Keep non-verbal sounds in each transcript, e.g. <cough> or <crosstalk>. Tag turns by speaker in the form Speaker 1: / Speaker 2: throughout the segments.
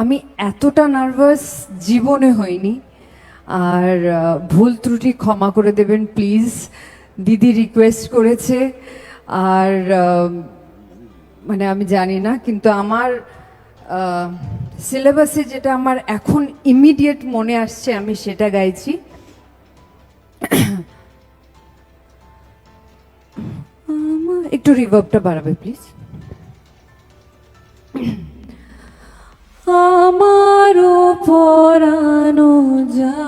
Speaker 1: আমি এতটা নার্ভাস জীবনে হইনি। আর ভুল ত্রুটি ক্ষমা করে দেবেন, প্লিজ। দিদি রিকোয়েস্ট করেছে। আর মানে আমি জানি না, কিন্তু আমার সিলেবাসে যেটা আমার এখন ইমিডিয়েট মনে আসছে, আমি সেটা গাইছি। <coughs> একটু রিভার্বটা বাড়াবে, প্লিজ।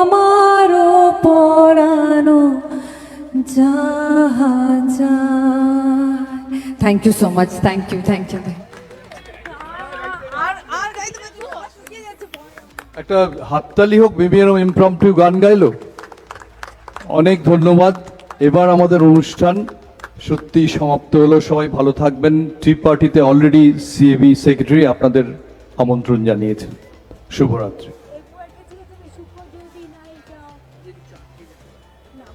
Speaker 1: আমার পরানো যাহা thank you so much thank you thank you
Speaker 2: একটা হাততালি হোক বেবি এরম ইমপ্রম্পটু গান গাইলো। অনেক ধন্যবাদ। এবার আমাদের অনুষ্ঠান সত্যি সমাপ্ত হলো। সবাই ভালো থাকবেন। টি পার্টিতে অলরেডি সিএবি সেক্রেটারি আপনাদের আমন্ত্রণ জানিয়েছেন। শুভরাত্রি। না